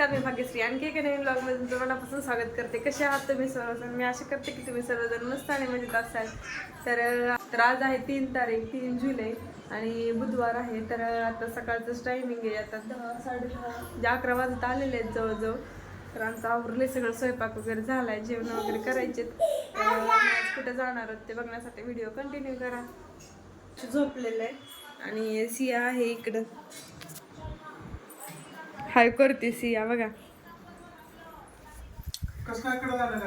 आणखी एका नवीन ब्लॉगमध्ये तुमचं मनापासून स्वागत करते. कसे आहात तुम्ही सर्वजण? मी आशा करते की तुम्ही सर्वजण मस्त आणि मजेत असाल. तर आज आहे तीन तारीख तीन जुलै आणि बुधवार आहे. तर आता सकाळचंच टायमिंग आहे. आता दहा साडे दहा म्हणजे अकरा वाजत आलेले आहेत जवळजवळ. तर आमचं आवरले सगळं स्वयंपाक वगैरे झालाय जेवण वगैरे करायचे आज कुठे जाणार आहोत ते बघण्यासाठी व्हिडिओ कंटिन्यू करा. झोपलेलं आहे आणि सिया आहे इकडं. हाय करते सिया बघा.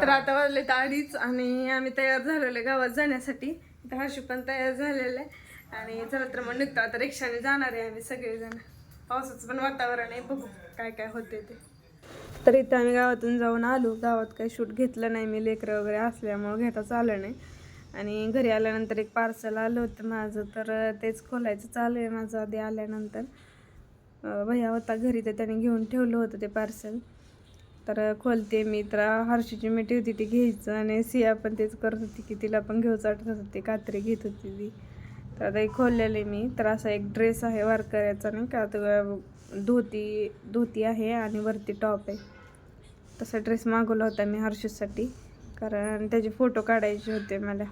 तर आता वाजले अडीच आणि आम्ही तयार झालेलो गावात जाण्यासाठी. तर हर्षू पण तयार झालेलं आहे. आणि चला तर मग निघतो. आता रिक्षाने जाणार आहे आम्ही सगळेजण. पावसाचं पण वातावरण आहे. बघू काय काय होते ते. तर इथं आम्ही गावातून जाऊन आलो. गावात काही शूट घेतलं नाही. मी लेकरं वगैरे असल्यामुळं घेताच आलं नाही. आणि घरी आल्यानंतर एक पार्सल आलं होतं माझं. तर तेच खोलायचं चालू आहे. माझं आधी आल्यानंतर. भैया होता घरी तर त्याने घेऊन ठेवलं होतं ते पार्सल तर खोलते मी तर हर्षीची मिठी होती ती घ्यायचं आणि सिया पण तेच करत होती की तिला पण घेऊच वाटत होती ते कात्री घेत होती ती. तर आता एक खोललेले मी तर असा एक ड्रेस आहे वारकऱ्याचा नाही का तर धोती धोती आहे आणि वरती टॉप आहे. तसा ड्रेस मागवला होता मी हर्षूसाठी कारण त्याचे फोटो काढायचे होते मला.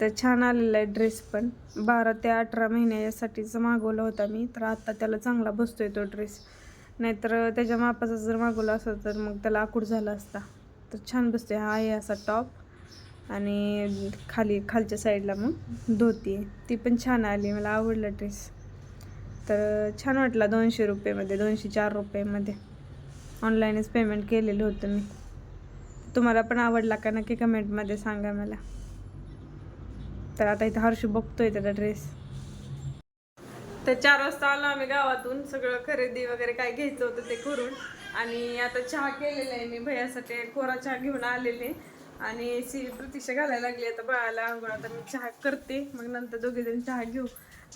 तर छान आलेला आहे ड्रेस पण. बारा ते अठरा महिन्यासाठीचं मागवला होता मी. तर आता त्याला चांगला बसतो आहे तो ड्रेस नाहीतर त्याच्या मापाचा जर मागवला असता तर मग त्याला आकूड झाला असता. तर छान बसतो आहे हा आहे असा टॉप आणि खाली खालच्या साईडला मग धोती आहे. ती पण छान आली. मला आवडला ड्रेस तर छान वाटला दोनशे रुपयेमध्ये दोनशे चार रुपयेमध्ये. ऑनलाईनच पेमेंट केलेलं होतं मी. तुम्हाला पण आवडला का? नक्की कमेंटमध्ये सांगा मला. तर आता इथं हर्षू बघतोय त्याचा ड्रेस तर चार वाजता आलो आम्ही गावातून सगळं खरेदी वगैरे काय घ्यायचं होतं ते करून. आणि आता चहा केलेला आहे मी भैयासाठी कोरा चहा घेऊन आलेले. आणि सी प्रतीक्षा घालायला लागली आता बाळाला अंघोळ आता मी चहा करते. मग नंतर दोघे जण चहा घेऊ.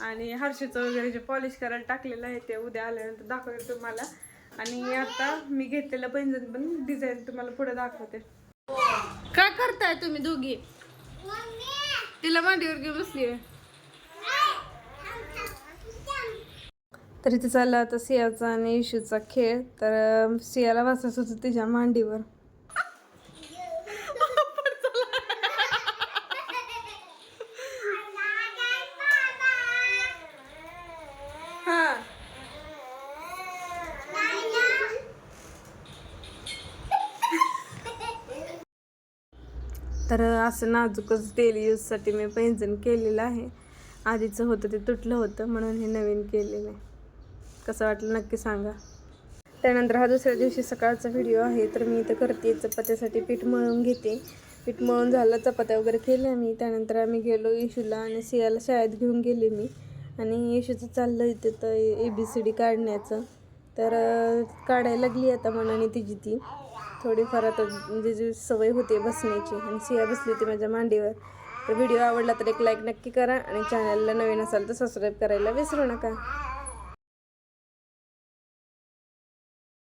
आणि हर्षूचं वगैरे जे पॉलिश करायला टाकलेलं आहे ते उद्या आल्यानंतर दाखवते तुम्हाला. आणि आता मी घेतलेलं पैंजण पण डिझाईन तुम्हाला पुढे दाखवते. काय करताय तुम्ही दोघी? तिला मांडीवर घेऊन बसली आहे तर इथे चालला आता सियाचा आणि इशूचा खेळ तर सियाला बसायचं होतं तिच्या मांडीवर हा तर असं नाजूकच डेली यूजसाठी मी पैंजण केलेलं आहे. आधीचं होतं ते तुटलं होतं म्हणून हे नवीन केलेलं आहे. कसं वाटलं नक्की सांगा. त्यानंतर हा दुसऱ्या दिवशी सकाळचा व्हिडिओ आहे तर मी इथं करते चपात्यासाठी पीठ मळून घेते. पीठ मळून झालं चपात्या वगैरे केल्या मी. त्यानंतर आम्ही गेलो येशूला आणि सियाला शाळेत घेऊन गेले मी. आणि येशूचं चाललं इथे तर ए बी सी डी काढण्याचं. तर काढायला लागली आता मनाने तिची ती. थोडीफार आता म्हणजे जी सवय होते बसण्याची आणि सिया बसली होती माझ्या मांडीवर. तर व्हिडिओ आवडला तर एक लाईक नक्की करा आणि चॅनलला नवीन असाल तर सबस्क्राईब करायला विसरू नका.